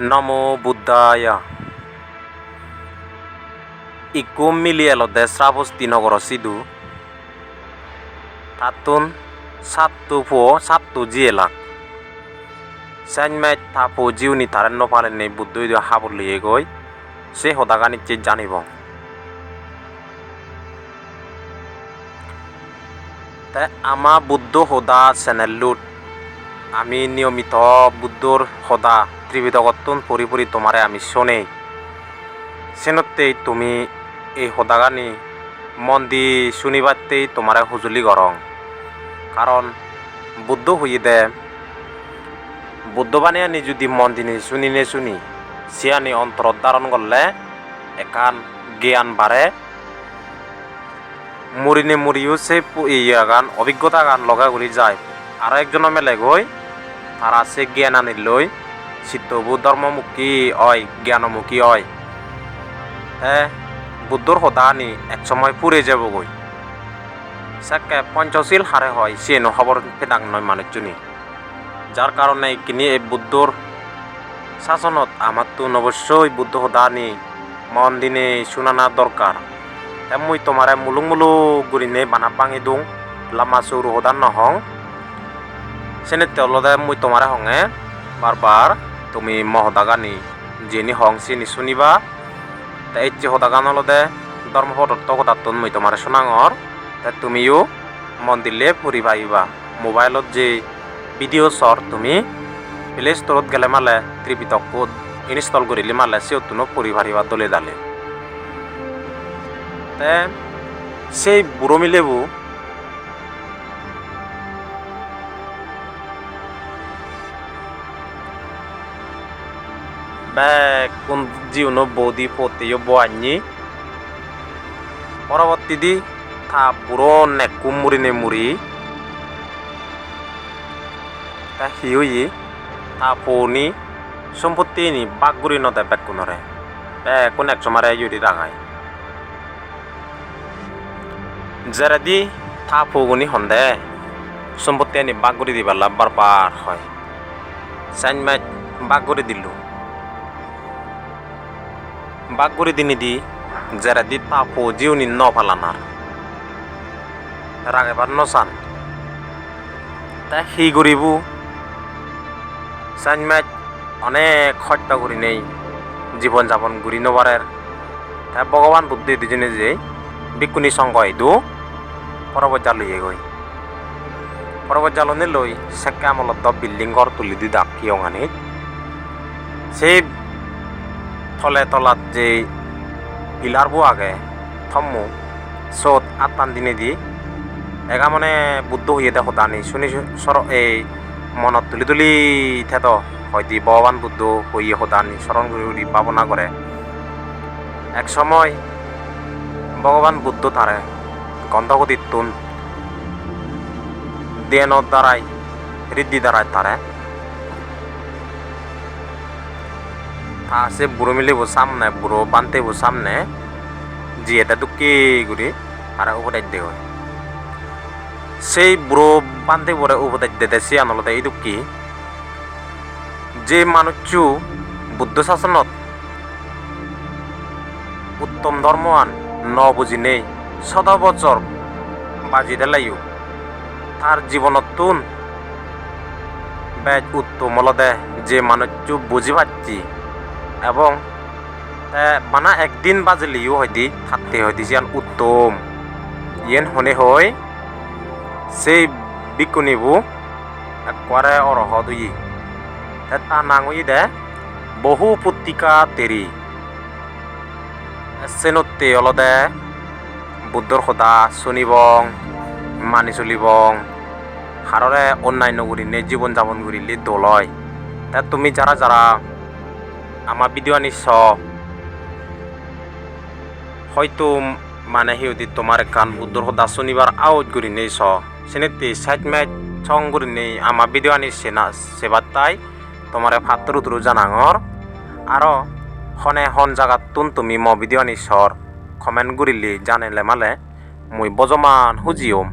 নমো বুদ্ধায়। ইকু মিলিয়েলতে শ্রাবস্তি নগর সিধু। তাতুন সাতু ফো সাতু জিয়েলাক। সাইনমাইট থাপো জিউনি তারেন নপালে নেই বুদ্ধই হাবুর লিয়ে গই। সে হদাগানি চে জানিব। তাই আমা বুদ্ধ হদা চ্যানেলটোত আমি নিয়মিত বুদ্ধর সদা ত্রিবিধগতন পৰি পৰি তোমাৰে আমি শোনে সেনতেই তুমি এই সদাগানি মন দি শুনিবাতেই তোমাৰে সঁজুলি গৰং। কাৰণ বুদ্ধ হইয়ে দে বুদ্ধবাণী আনি যদি মন দিনে শুনি নে শুনি সিয়ানি অন্তৰত ধাৰণ করলে একান জ্ঞান বাড়ে মুড়িনে মুড়িও সে ইয়া গান অভিজ্ঞতা গান লগা করে যায়। আর একজনের মেলে গই তারা সে জ্ঞান আনি লই চিত্তবু ধর্মমুখী হয় জ্ঞানমুখী হয় হ্যাঁ বুদ্ধর সদা আনি এক সময় পুরে যাব গই সাকে পঞ্চশীল হারে হয়, সে নহবর পেদাং নয় মানুষজনী যার কারণে কিনি এই বুদ্ধর শাসনত আমার তো অবশ্যই বুদ্ধ সদা আনি মন দিনে শুনানা দরকার মুই তোমারে মুলুং মুলুক গুরিনে বানা পাঙি দুং লামা সৌরু হদান নহং সেনে তেওলদে মুই তোমারে হঙে বারবার তুমি মহদাগানি যিনি হং সিনি শুনিবা তে ইচ্ছে হদাগান হলদে ধর্ম পদত্ত কথাতুন মুই তোমারে শোনাঙর তে তুমিও মন দিলে ফুরি পাইবা মোবাইলত যে ভিডিঅ' চর তুমি প্লে ষ্টৰত গেলে মালে ত্ৰিপিটক কোড ইনষ্টল কৰিলে মালে সিওতুনো ফুৰি পাৰিবা দলে দালে তে সেই বুড়ো মিলেবু ব্যাগ কোন জিউনো বৌদি পতিও বোয়ানি পরবর্তী দি থা বুড়ো নেকু মুড়ি নে মুড়ি তা হিউই তা পৌনি সম্পত্তি নি বাগগুড়ি নদে ব্যাগ কোনরে ব্যাগ কোন এক সমারে ইউরি রাঙায় যেরেদি থা পৌগুনি হন্দে সম্পত্তি আনি বাগগুড়ি দিবার লাভবার পার হয় চাইন মাইট বাগগুড়ি দিলু বাগগুড়ি দিনি দি যেরেদি থা পৌ জিউনি ন ফালানার। রাগেবার নসান তা সেই গরিবু চাইন মাইট অনেক হত্যা করি নেই, জীবন যাপন ঘুরি নবারের। তা ভগবান বুদ্ধি দুজনে যে বিকুনি সঙ্গ আইদু, পরবত জালুয়ে গই। পরবত জালনে লই সেকে আমলত বিল্ডিং ঘর তুলি দি দাগ কিয়ঙানি সেই থলে তলাত যে পিলারবো আগে, থম্মু, চত আটান দিনে দি, এগা মানে বুদ্ধ হইয়ে দেখো দানি শুনি সর এই মনত তুলি তুলি থেত হয়তো ভগবান বুদ্ধ হইয়ে হদানি স্মরণ করি ভাবনা করে এক সময় ভগবান বুদ্ধ তারে গন্ধগতির তুন, দেনত দ্বারাই ঋদ্ধি দ্বারাই তারে সে বুড়ো মিলিব সামনে, বুড়ো বানতেব সামনে জিয়েটা দুঃখী গুড়ি? আর উপরে দেয় সেই বুড়ো বান্ধে পরে উপদেশ দিতে সে আনলতে, এই দুঃখী যে মানুষু বুদ্ধ শাসনত, উত্তম ধর্মৱান ন বুজি নেই, সদা বছর বাজি দেলাইও। তার জীবনতুন বেজ উত্তম হলদে যে মানুষু বুঝি পাচ্ছি। এবং বানা একদিন বাজিলিও হয়দি থাকতে হয়দি যেন উত্তম। ইয়েন হনে হয় সেই বিকুনিবু একবারে অরহ দুই। তা নাঙুই দে, বহু পুত্তিকা তেরি। সেনতে অলদে বুদ্ধর সদা শুনিবং, মানি চলিবং। হাররে অন্যান্য গুরিনে জীবন যাপন গুরিলে দলয়। তা তুমি যারা যারা আমার ভিডিও আনি চ হয়তো মানে সিহঁতি তোমাৰ গান বুদ্ধৰ সদা শুনিবাৰ আউট কৰি নেই চ সেনেতে সাইড মাইট সং কৰি নেই। আমাৰ ভিডিও আনি সেনা সেবাত তাই তোমাৰে ফাতৰু তুৰু জানাঙৰ। আৰু হনে হন জাগাত তুন তুমি ম ভিডিও আনি চৰ কমেণ্ট জানিলে মালে। মই বজমান সুজিয়ম